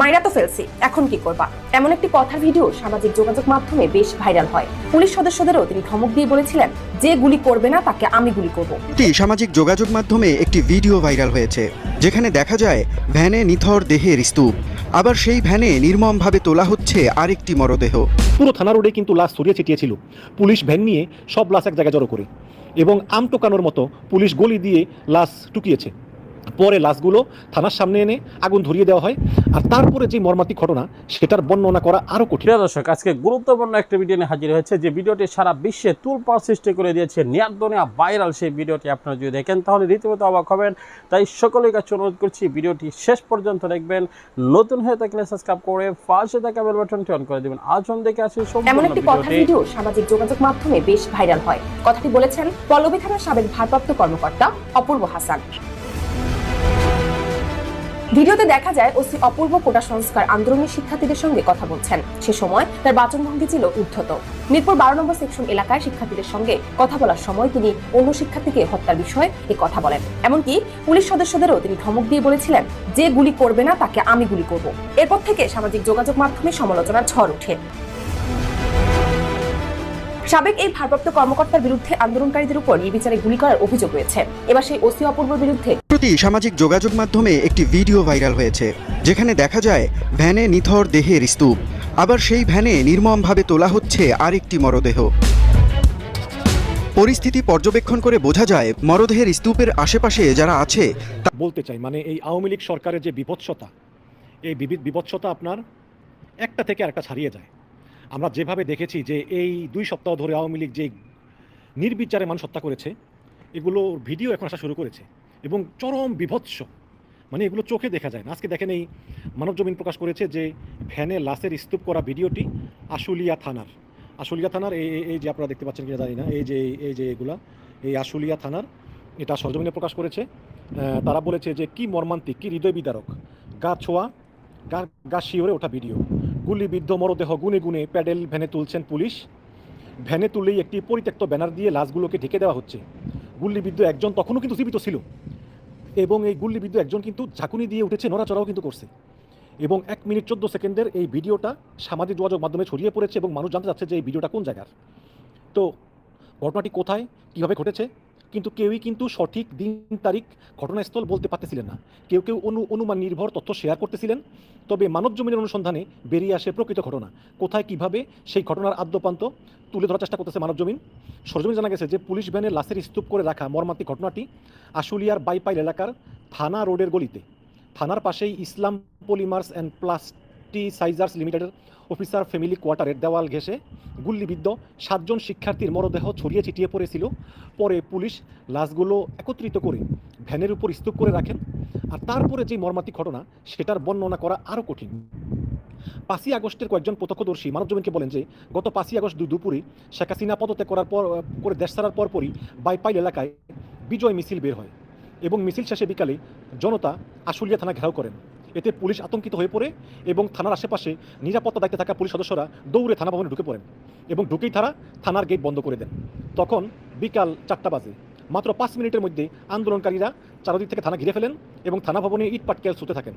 মাইরা তো ফেলছি এখন কি করবা? এমন একটি কথার ভিডিও সামাজিক যোগাযোগ মাধ্যমে বেশ ভাইরাল হয়। পুলিশ সদস্যদেরও তিনি ধমক দিয়ে বলেছিলেন যে গুলি করবে না তাকে আমি গুলি করব। সামাজিক যোগাযোগ মাধ্যমে একটি ভিডিও ভাইরাল হয়েছে যেখানে দেখা যায় ভ্যানে নিথর দেহের স্তূপ আবার সেই ভ্যানে নির্মমভাবে তোলা হচ্ছে আরেকটি মরদেহ। পুরো থানা রোডে কিন্তু লাশ ছড়িয়ে ছিটিয়েছিল। পুলিশ ভ্যান নিয়ে সব লাশ এক জায়গায় জড়ো করে। এবং আম টোকানোর মতো পুলিশ গলি দিয়ে লাশ টুকিয়েছে। পরে লাশগুলো থানার সামনে এনে আগুন ধরিয়ে দেওয়া হয়। আর তারপরে যে মর্মান্তিক ঘটনা সেটার বর্ণনা করা আরও কঠিন। প্রিয় দর্শক আজকে গুরুত্বপূর্ণ একটা ভিডিও নিয়ে হাজির হয়েছে যে ভিডিওটি সারা বিশ্বে তুলপার সৃষ্টি করে দিয়েছে নিয়ার্দনিয়া ভাইরাল সেই ভিডিওটি আপনারা যদি দেখেন তাহলে রীতিমতো অবাক হবেন। তাই সকলের কাছে অনুরোধ করছি ভিডিওটি শেষ পর্যন্ত দেখবেন। নতুন হয়ে থাকলে সাবস্ক্রাইব করে পাশে থাকা বেল বাটনটি অন করে দেবেন। আজন দেখে আসি এমন একটি ভিডিওটি। ভিডিও সামাজিক যোগাযোগ মাধ্যমে বেশ ভাইরাল হয়। কথাটি বলেছেন পল্লবী থানার সাবেক ভারপ্রাপ্ত কর্মকর্তা অপূর্ব হাসান। ভিডিওতে দেখা যায় ওসি অপূর্ব কোটা সংস্কার আন্দোলনের শিক্ষার্থীদের সঙ্গে কথা বলছেন। সে সময় তার বাচনভঙ্গি ছিল উদ্ধত। মিরপুর বারো নম্বর সেকশন এলাকায় শিক্ষার্থীদের সঙ্গে কথা বলার সময় তিনি অন্য শিক্ষার্থীকে হত্যার বিষয়ে এ কথা বলেন। এমনকি পুলিশ সদস্যদেরও তিনি ধমক দিয়ে বলেছিলেন, যে গুলি করবে না, তাকে আমি গুলি করব। এরপর থেকে সামাজিক যোগাযোগ মাধ্যমে সমালোচনার ঝড় ওঠে। সাবেক এই ভারপ্রাপ্ত কর্মকর্তার বিরুদ্ধে আন্দোলনকারীদের উপর নির্বিচারে গুলি করার অভিযোগ রয়েছে। এবার সেই ওসি অপূর্বর বিরুদ্ধে প্রতি সামাজিক যোগাযোগ মাধ্যমে একটি ভিডিও ভাইরাল হয়েছে, যেখানে দেখা যায় ভ্যানে নিথর দেহের স্তূপ। আবার সেই ভ্যানে নির্মমভাবে তোলা হচ্ছে আরেকটি মরদেহ। পরিস্থিতি পর্যবেক্ষণ করে বোঝা যায়, মরদেহের স্তূপের আশেপাশে যারা আছে, তা বলতে চাই মানে এই আওয়ামী লীগ সরকারের যে বিভৎসতা, এই বিভৎসতা আপনার একটা থেকে আরেকটা ছাড়িয়ে যায়। আমরা যেভাবে দেখেছি যে এই দুই সপ্তাহ ধরে আওয়ামী লীগ যে নির্বিচারে মানুষ হত্যা করেছে এগুলো ভিডিও এখন আসা শুরু করেছে। এবং চরম বিভৎস। মানে এগুলো চোখে দেখা যায় না। আজকে দেখেন এই মানব জমিন প্রকাশ করেছে যে ভ্যানে লাশের স্তূপ করা ভিডিওটি আশুলিয়া থানার। আশুলিয়া থানার এই, এই- যে আপনারা দেখতে পাচ্ছেন কিনা জানি না, এই যে এই যে এগুলা, এই আশুলিয়া থানার, এটা সরজমিনে প্রকাশ করেছে। তারা বলেছে যে কি মর্মান্তিক, কি হৃদয় বিদারক। গা ছোঁয়া, গা গা শিওরে ওঠা ভিডিও। গুলিবিদ্ধ মরদেহ, গুনে গুনে প্যাডেল ভ্যানে তুলছেন পুলিশ। ভ্যানে তুললেই একটি পরিত্যক্ত ব্যানার দিয়ে লাশগুলোকে ঢেকে দেওয়া হচ্ছে। গুল্লিবিদ্ধ একজন তখনও কিন্তু জীবিত ছিল। এবং এই গুল্লিবিদ্ধ একজন কিন্তু ঝাঁকুনি দিয়ে উঠেছে, নড়াচড়াও কিন্তু করছে। এবং এক মিনিট চোদ্দ সেকেন্ডের এই ভিডিওটা সামাজিক যোগাযোগ মাধ্যমে ছড়িয়ে পড়েছে এবং মানুষ জানতে চাচ্ছে যে এই ভিডিওটা কোন জায়গার। তো ঘটনাটি কোথায়, কীভাবে ঘটেছে কিন্তু কেউই কিন্তু সঠিক দিন, তারিখ, ঘটনাস্থল বলতে পারতেছিলেন না। কেউ কেউ অনু, অনুমান, নির্ভর তথ্য শেয়ার করতেছিলেন। তবে মানব জমিনের অনুসন্ধানে বেরিয়ে আসে প্রকৃত ঘটনা। কোথায়, কীভাবে সেই ঘটনার আদ্যপান্ত তুলে ধরার চেষ্টা করতেছে মানব জমিন সরজমিন জানা গেছে যে, পুলিশ ভ্যানে লাশের স্তূপ করে রাখা মর্মান্তিক ঘটনাটি আশুলিয়ার বাইপাইল এলাকার থানা রোডের গলিতে। থানার পাশেই ইসলাম পলিমার্স অ্যান্ড প্লাস্টিসাইজার্স লিমিটেডের অফিসার ফ্যামিলি কোয়ার্টারের দেওয়াল ঘেঁষে গুল্লিবিদ্ধ সাতজন শিক্ষার্থীর মরদেহ ছড়িয়ে ছিটিয়ে পড়েছিল। পরে পুলিশ লাশগুলো একত্রিত করে ভ্যানের উপর স্তূপ করে রাখেন আর তারপরে যে মর্মান্তিক ঘটনা, সেটার বর্ণনা করা আরও কঠিন। পাঁচই আগস্টের কয়েকজন প্রত্যক্ষদর্শী মানবজমিনকে বলেন যে, গত পাঁচই আগস্ট দুপুরে শেখ হাসিনা পদত্যাগ করার পর, করে দেশ ছাড়ার পরপরই বাইপাইল এলাকায় বিজয় মিছিল বের হয় এবং মিছিল শেষে বিকালে জনতা আশুলিয়া থানা ঘেরাও করেন। এতে পুলিশ আতঙ্কিত হয়ে পড়ে এবং থানার আশেপাশে নিরাপত্তা দায়িত্বে থাকা পুলিশ সদস্যরা দৌড়ে থানা ভবনে ঢুকে পড়েন এবং ঢুকেই তারা থানার গেট বন্ধ করে দেন। তখন বিকাল চারটা বাজে। মাত্র পাঁচ মিনিটের মধ্যে আন্দোলনকারীরা চারদিক থেকে থানা ঘিরে ফেলেন এবং থানা ভবনে ইট পাটকেল ছুতে থাকেন।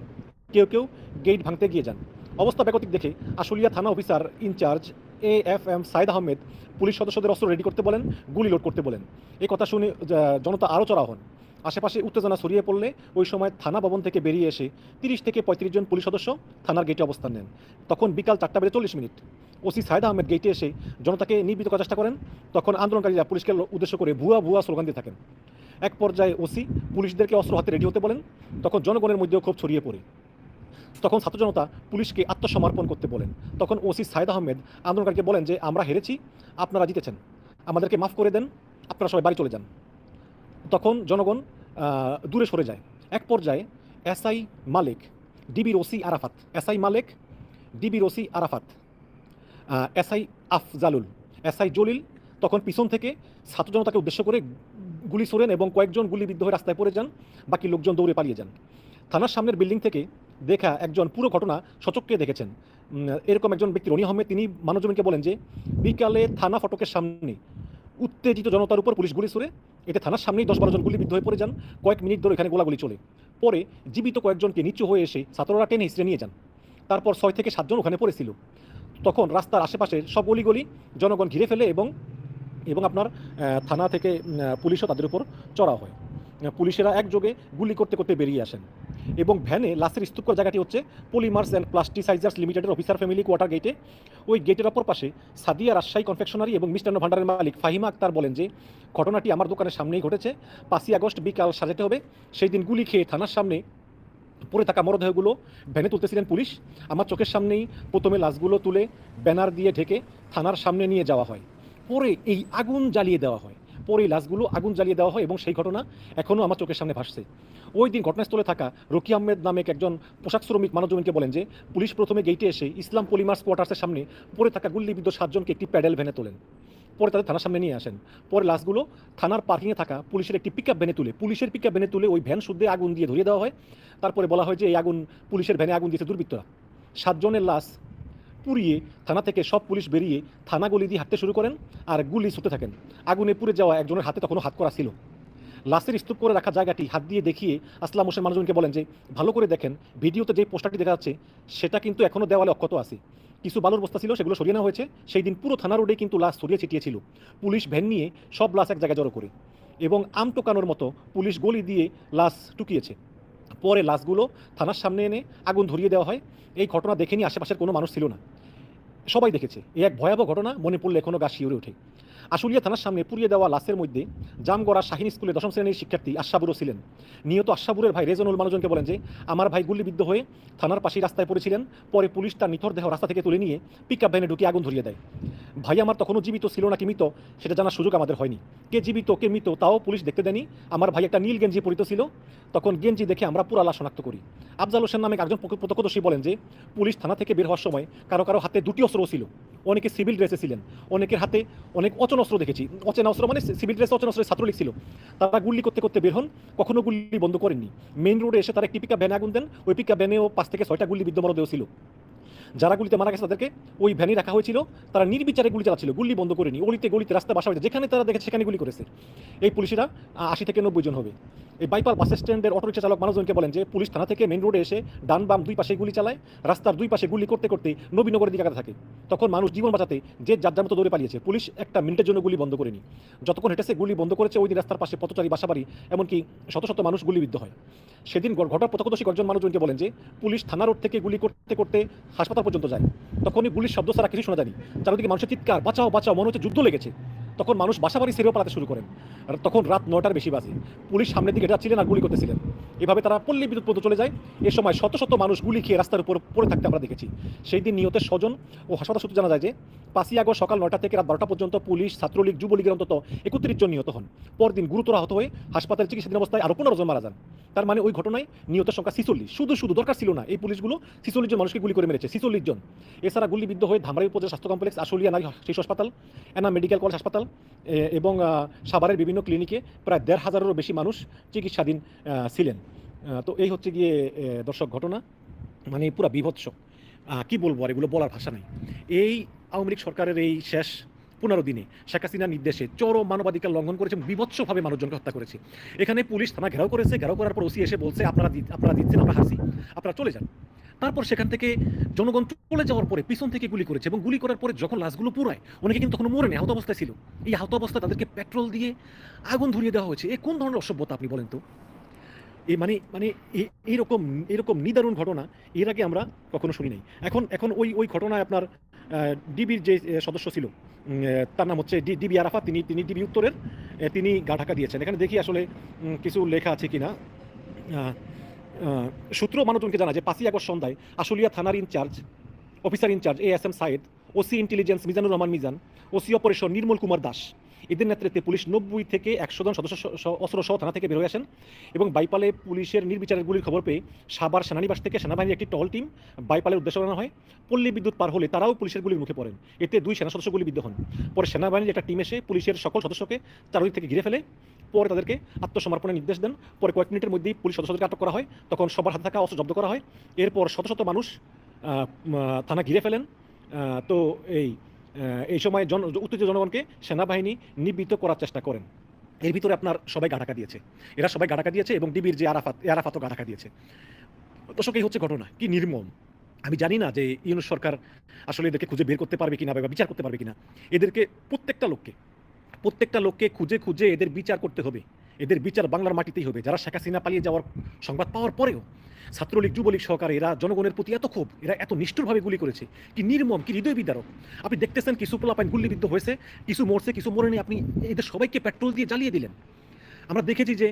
কেউ কেউ গেট ভাঙতে গিয়ে যান। অবস্থা বেগতিক দেখে আশুলিয়া থানা officer in-charge A F M Saeed Ahmed police সদস্যদের অস্ত্র রেডি করতে বলেন, গুলি লোড করতে বলেন। এই কথা শুনে জনতা আরও চড়া হন। আশেপাশে উত্তেজনা ছড়িয়ে পড়লে ওই সময় থানা ভবন থেকে বেরিয়ে এসে তিরিশ থেকে পঁয়ত্রিশ জন পুলিশ সদস্য থানার গেটে অবস্থান নেন। তখন বিকাল চারটা বেজে চল্লিশ মিনিট। ওসি সাইদ আহমেদ গেটে এসে জনতাকে নির্বিত করার চেষ্টা করেন। তখন আন্দোলনকারীরা পুলিশকে উদ্দেশ্য করে ভুয়া ভুয়া স্লোগান দিয়ে থাকেন। এক পর্যায়ে ওসি পুলিশদেরকে অস্ত্র হাতে রেডি হতে বলেন, তখন জনগণের মধ্যেও ক্ষোভ ছড়িয়ে পড়ে। তখন ছাত্র জনতা পুলিশকে আত্মসমর্পণ করতে বলেন। তখন ওসি সাইদ আহমেদ আন্দোলনকারীকে বলেন যে, আমরা হেরেছি, আপনারা জিতেছেন। আমাদেরকে মাফ করে দেন, আপনারা সবাই বাড়ি চলে যান। তখন জনগণ দূরে সরে যায়। এক পর্যায়ে এসআই মালিক ডিবির ওসি আরাফাত, এসআই মালিক ডিবির OC Arafat SI Afzalul, SI Jalil তখন পিছন থেকে ছাত্র জনতাকে উদ্দেশ্য করে গুলি ছোড়েন এবং কয়েকজন গুলিবিদ্ধ হয়ে রাস্তায় পড়ে যান, বাকি লোকজন দৌড়ে পালিয়ে যান। থানার সামনের বিল্ডিং থেকে দেখা একজন পুরো ঘটনা সচককে দেখেছেন। এরকম একজন ব্যক্তি রনি আহমেদ, তিনি মানবজমিনকে বলেন যে, বিকালে থানা ফটকের সামনে উত্তেজিত জনতার উপর পুলিশ গুলি ছুড়ে, এতে থানার সামনেই দশ বারো জন গুলিবিদ্ধ হয়ে পড়ে যান। কয়েক মিনিট ধরে এখানে গোলাগুলি চলে। পরে জীবিত কয়েকজনকে নিচু হয়ে এসে ছাত্ররা টেনে হিসড়ে নিয়ে যান। তারপর ছয় থেকে সাতজন ওখানে পড়েছিল। তখন রাস্তার আশেপাশে সব গলিগলি জনগণ ঘিরে ফেলে এবং এবং আপনার থানা থেকে পুলিশও তাদের উপর চড়া হয়। পুলিশেরা একযোগে গুলি করতে করতে বেরিয়ে আসেন। এবং ভ্যানে লাশের স্তূপ করা জায়গাটি হচ্ছে পলিমার্স অ্যান্ড প্লাস্টিসাইজার্স লিমিটেডের অফিসার ফ্যামিলি কোয়ার্টার গেটে। ওই গেটের অপর পাশে সাদিয়া রাজশাহী কনফেকশনারি এবং মিষ্টান্ন ভান্ডারের মালিক ফাহিমা আক্তার বলেন যে, ঘটনাটি আমার দোকানের সামনেই ঘটেছে। পাঁচই আগস্ট বিকাল সাজাতে হবে। সেই দিন গুলি খেয়ে থানার সামনে পড়ে থাকা মরদেহগুলো ভ্যানে তুলতেছিলেন পুলিশ। আমার চোখের সামনেই প্রথমে লাশগুলো তুলে ব্যানার দিয়ে ঢেকে থানার সামনে নিয়ে যাওয়া হয়। পরে এই আগুন জ্বালিয়ে দেওয়া হয়। পরে লাশগুলো আগুন জ্বালিয়ে দেওয়া হয় এবং সেই ঘটনা এখনও আমার চোখের সামনে ভাসছে। ওই দিন ঘটনাস্থলে থাকা রকি আহমেদ নামেক একজন পোশাক শ্রমিক মানবজমিনকে বলেন যে, পুলিশ প্রথমে গেটে এসে ইসলাম পলিমার্স কোয়ার্টার্সের সামনে পড়ে থাকা গুল্লিবিদ্ধ সাতজনকে একটি প্যাডেল ভ্যানে তোলেন। পরে তাদের থানার সামনে নিয়ে আসেন। পরে লাশগুলো থানার পার্কিংয়ে থাকা পুলিশের একটি পিকআপ ভ্যানে তুলে, পুলিশের পিকআপ ভ্যানে তুলে ওই ভ্যান শুদ্ধে আগুন দিয়ে ধরিয়ে দেওয়া হয়। তারপরে বলা হয় যে, এই আগুন পুলিশের ভ্যানে আগুন দিয়েছে দুর্বৃত্তরা। সাতজনের লাশ পুড়িয়ে থানা থেকে সব পুলিশ বেরিয়ে থানা গলি দিয়ে হাঁটতে শুরু করেন আর গুলি ছুটতে থাকেন। আগুনে পুড়ে যাওয়া একজনের হাতে তখনও হাত করা ছিল। লাশের স্তূপ করে রাখা জায়গাটি হাত দিয়ে দেখিয়ে আসলাম হোসেন মানুষজনকে বলেন যে, ভালো করে দেখেন, ভিডিওতে যে পোস্টারটি দেখা যাচ্ছে, সেটা কিন্তু এখনও দেওয়ালে অক্ষত আছে। কিছু বালুর বস্তা ছিল, সেগুলো সরিয়ে নেওয়া হয়েছে। সেই দিন পুরো থানা রোডে কিন্তু লাশ ছড়িয়ে ছিটিয়েছিল পুলিশ ভ্যান নিয়ে সব লাশ এক জায়গায় জড়ো করে এবং আম টোকানোর মতো পুলিশ গলি দিয়ে লাশ টুকিয়েছে। পরে লাশগুলো থানার সামনে এনে আগুন ধরিয়ে দেওয়া হয়। এই ঘটনা দেখেনি আশেপাশের কোনো মানুষ ছিল না। সবাই দেখেছে। এই এক ভয়াবহ ঘটনা মনে পড়লে এখনও গা শিউরে ওঠে। আশুলিয়া থানার সামনে পুড়িয়ে দেওয়া লাশের মধ্যে জামগড়া শাহিন স্কুলে দশম শ্রেণির শিক্ষার্থী আশাবুরও ছিলেন। নিহত আশাবুরের ভাই রেজনুল মানুষজনকে বলেন যে, আমার ভাই গুলিবিদ্ধ হয়ে থানার পাশেই রাস্তায় পড়েছিলেন। পরে পুলিশ তার নিথর দেহ রাস্তা থেকে তুলে নিয়ে পিক আপ ভ্যানে ঢুকিয়ে আগুন ধরিয়ে দেয়। ভাই আমার তখনও জীবিত ছিল নাকি মৃত, সেটা জানার সুযোগ আমাদের হয়নি। কে জীবিত, কে মৃত, তাও পুলিশ দেখতে দেয়নি। আমার ভাই একটা নীল গেঞ্জি পরিত ছিল। তখন গেঞ্জি দেখে আমরা পুরা লাশ শনাক্ত করি। আফজাল হোসেন নামে একজন প্রত্যক্ষদর্শী বলেন যে, পুলিশ থানা থেকে বের হওয়ার সময় কারও কারও হাতে দুটি অস্ত্র ছিল। অনেকে সিভিল ড্রেসে ছিলেন, অনেকের হাতে অনেক অচন অস্ত্র দেখেছি। অচেন অস্ত্র মানে সিভিল ড্রেসে অচন অস্ত্রের ছাত্রলীগ ছিল। তারা গুলি করতে করতে বের হন, কখনো গুলি বন্ধ করেননি। মেইন রোডে এসে তারা একটি পিকা ব্যানে আগুন দেন, ওই পিকা ব্যানেও পাঁচ থেকে ছয়টা গুলি বিদ্যমান দেওয়া ছিল। যারা গুলিতে মারা গেছে তাদেরকে ওই ভ্যানে রাখা হয়েছিল। তারা নির্বিচারে গুলি চালাচ্ছিল, গুলি বন্ধ করেনি গলিতে গলিতে রাস্তা বাসা হয়েছে, যেখানে তারা দেখেছে সেখানে গুলি করেছে। এই পুলিশেরা আশি থেকে নব্বই জন হবে। এই বাইপাল বাস স্ট্যান্ডের অটোরিক্সা চালক মানুষজনকে বলেন যে, পুলিশ থানা থেকে মেন রোডে এসে ডান বাম দুই পাশে গুলি চালায়। রাস্তার দুই পাশে গুলি করতে করতে নবীনগরের দিকে থাকে। তখন মানুষ জীবন বাঁচাতে যে যার যার মতো দৌড়ে পালিয়েছে। পুলিশ একটা মিনিটের জন্য গুলি বন্ধ করেনি যতক্ষণ হেঁটেছে, গুলি বন্ধ করেছে, ওই দিন রাস্তার পাশে পথচারী, বাসাবাড়ি, এমনকি শত শত মানুষ গুলিবিদ্ধ হয়। সেদিন ঘ- ঘটার প্রত্যক্ষদর্শী কয়েকজন মানুষজনকে বলেন যে পুলিশ থানা রোড থেকে গুলি করতে করতে হাসপাতাল পর্যন্ত যায়। তখনই গুলির শব্দ ছাড়া কিছু শোনা যায়নি। চারিদিকে মানুষের চিৎকার, বাঁচাও বাঁচাও, মনে হচ্ছে যুদ্ধ লেগেছে। তখন মানুষ বাসাবাড়ি সেরেও পালাতে শুরু করেন। আর তখন রাত নটার বেশি বাজে। পুলিশ সামনের দিকে যাচ্ছিলেন আর গুলি করতেছিলেন। এভাবে তারা পল্লী বিদ্যুৎ পর্যন্ত চলে যায়। এ সময় শত শত মানুষ গুলি খেয়ে রাস্তার উপর পড়ে থাকতে আমরা দেখেছি। সেই দিন নিহতের স্বজন ও হাসপাতাল সূত্রে জানা যায় যে পাঁচই আগস্ট সকাল নটা থেকে রাত বারোটা পর্যন্ত পুলিশ, ছাত্রলীগ, যুবলীগের অন্তত একত্রিশ জন নিহত হন। পরদিন গুরুতর আহত হয়ে হাসপাতালে চিকিৎসাধীন অবস্থায় আরও পনেরো জন মারা যান। তার মানে ওই ঘটনায় নিহতের সংখ্যা ছিচল্লিশ। শুধু শুধু দরকার ছিল না, এই পুলিশগুলো ছিচল্লিশ জন মানুষকে গুলি করে মেরেছে, ছিচল্লিশ জন। এছাড়া গুলিবিদ্ধ হয়ে ধামরাই উপজেলা স্বাস্থ্য কমপ্লেক্স, আশুলিয়া নারী শিশু হাসপাতাল, এনা মেডিকেল কলেজ হাসপাতাল এবং সাভারের বিভিন্ন ক্লিনিকে প্রায় দেড় হাজারেরও বেশি মানুষ চিকিৎসাধীন ছিলেন। তো এই হচ্ছে গিয়ে দর্শক ঘটনা। মানে পুরা বিভৎস। কি বলব আর এগুলো বলার ভাষা নাই। এই আওয়ামী লীগ সরকারের এই শেষ পনেরো দিনে শেখ হাসিনার নির্দেশে চরম মানবাধিকার লঙ্ঘন করেছে বিভৎসভাবে মানুষজনকে হত্যা করেছে। এখানে পুলিশ থানা ঘেরাও করেছে, ঘেরাও করার পর ওসি এসে বলছে, আপনারা আপনারা দিচ্ছেন, আমরা হাসি আপনারা চলে যান। তারপর সেখান থেকে জনগণ চলে যাওয়ার পরে পিছন থেকে গুলি করেছে এবং গুলি করার পরে যখন লাশগুলো পুরায় অনেকে কিন্তু তখন মরে নেই, আহত অবস্থায় ছিল। এই আহত অবস্থায় তাদেরকে পেট্রোল দিয়ে আগুন ধরিয়ে দেওয়া হয়েছে। এ কোন ধরনের অসভ্যতা আপনি বলেন তো? এই মানে মানে এ- এইরকম এইরকম নিদারুণ ঘটনা এর আগে আমরা কখনো শুনি নাই। এখন এখন ওই ওই ঘটনায় আপনার ডিবির যে সদস্য ছিল তার নাম হচ্ছে ডিবি আরাফা তিনি তিনি ডিবি উত্তরের তিনি গা ঢাকা দিয়েছেন। এখানে দেখি আসলে কিছু লেখা আছে আহ, আহ, সূত্র মানুষজনকে জানা যে পাঁচই আগস্ট সন্ধ্যায় আশুলিয়া থানার in-charge officer in-charge A S M Saeed OC intelligence Mizanur Rahman Mizan OC operation Nirmal Kumar Das এদের নেতৃত্বে পুলিশ নব্বই থেকে একশো জন সদস্য অস্ত্র সহ থানা থেকে বের হয়ে আসেন এবং বাইপালে পুলিশের নির্বিচারের গুলির খবর পেয়ে সাবার সেনানিবাস থেকে সেনাবাহিনীর একটি টহল টিম বাইপালের উদ্দেশ্যে রওনা হয়। পল্লী বিদ্যুৎ পার হলে তারাও পুলিশের গুলির মুখে পড়েন। এতে দুই সেনা সদস্য গুলিবিদ্ধ হন। পরে সেনাবাহিনীর একটা টিম এসে পুলিশের সকল সদস্যকে চারদিক থেকে ঘিরে ফেলে। পরে তাদেরকে আত্মসমর্পণের নির্দেশ দেন। পরে কয়েক মিনিটের মধ্যেই পুলিশ সদস্যদেরকে আটক করা হয়। তখন সবার হাতে থাকা অস্ত্র জব্দ করা হয়। এরপর শত শত মানুষ থানা ঘিরে ফেলেন। তো এই এই সময় জন উত্তেজিত জনগণকে সেনাবাহিনী নিবৃত্ত করার চেষ্টা করেন। এর ভিতরে আপনার সবাই গাটাকা দিয়েছে। এরা সবাই গাটাকা দিয়েছে এবং ডিবির যে আরাফাত আরাফাতও গাটাকা দিয়েছে। দর্শক, এই হচ্ছে ঘটনা। কি নির্মম? আমি জানি না যে ইউনুস সরকার আসলে এদেরকে খুঁজে বের করতে পারবে কিনা বা বিচার করতে পারবে কিনা। এদেরকে প্রত্যেকটা লোককে প্রত্যেকটা লোককে খুঁজে খুঁজে এদের বিচার করতে হবে। এদের বিচার বাংলার মাটিতেই হবে। যারা শেখ হাসিনা পালিয়ে যাওয়ার সংবাদ পাওয়ার পরেও ছাত্রলীগ, যুবলীগ সহকারে এরা জনগণের প্রতি এত ক্ষোভ, এরা এত নিষ্ঠুরভাবে গুলি করেছে, কি নির্মম, কি হৃদয় বিদারক আপনি দেখতেছেন কিছু পোলাপাইন গুলিবিদ্ধ হয়েছে, কিছু মরছে, কিছু মরেনি, আপনি এদের সবাইকে পেট্রোল দিয়ে জ্বালিয়ে দিলেন। আমরা দেখেছি যে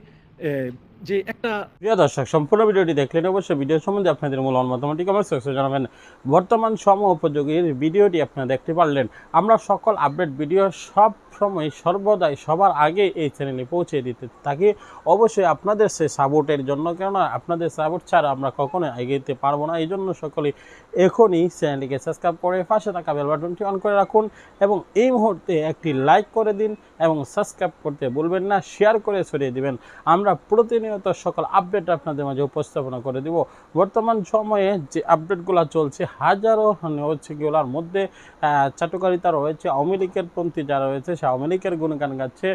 যে একটা প্রিয় দর্শক, সম্পূর্ণ ভিডিওটি দেখলেন অবশ্যই ভিডিও সম্বন্ধে আপনাদের মূল মতামতটি কমেন্ট সেকশনে জানাবেন। বর্তমান উপযোগী ভিডিওটি আপনারা দেখতে পারলেন। আমরা সকল আপডেট ভিডিও সব সময় সর্বদাই সবার আগে এই চ্যানেলে পৌঁছে দিতে থাকি। অবশ্যই আপনাদের সে সাপোর্টের জন্য, কেননা আপনাদের সাপোর্ট ছাড়া আমরা কখনোই এগিয়ে পারব না। এই জন্য সকলে এখনই চ্যানেলটিকে সাবস্ক্রাইব করে পাশে থাকা বেল বাটনটি অন করে রাখুন এবং এই মুহূর্তে একটি লাইক করে দিন এবং সাবস্ক্রাইব করতে বলবেন না, শেয়ার করে ছড়িয়ে দিবেন। আমরা প্রতিনিয়ত সকল আপডেট আপনাদের মাঝে উপস্থাপনা করে দিব। বর্তমান সময়ে যে আপডেটগুলো চলছে, হাজারো হচ্ছে কিগুলোর মধ্যে চাটুকারিতা রয়েছে। আওয়ামী লীগের পন্থী যারা রয়েছে, সে আওয়ামী লীগের গুণগান গাচ্ছে।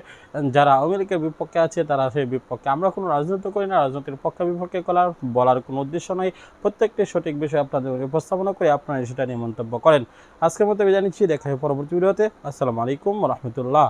যারা আওয়ামী লীগের বিপক্ষে আছে, তারা সেই বিপক্ষে। আমরা কোনো রাজনীতি করি না, রাজনীতির পক্ষে বিপক্ষে করার বলার কোনো উদ্দেশ্য নয় প্রত্যেকটি সঠিক বিষয় আপনাদের উপস্থাপনা করে আপনারা সেটা নিয়ে মন্তব্য করেন। আজকের মতো বিদায় নিচ্ছি, দেখা হয় পরবর্তী ভিডিওতে। আসসালামু আলাইকুম রহমতুল্লাহ।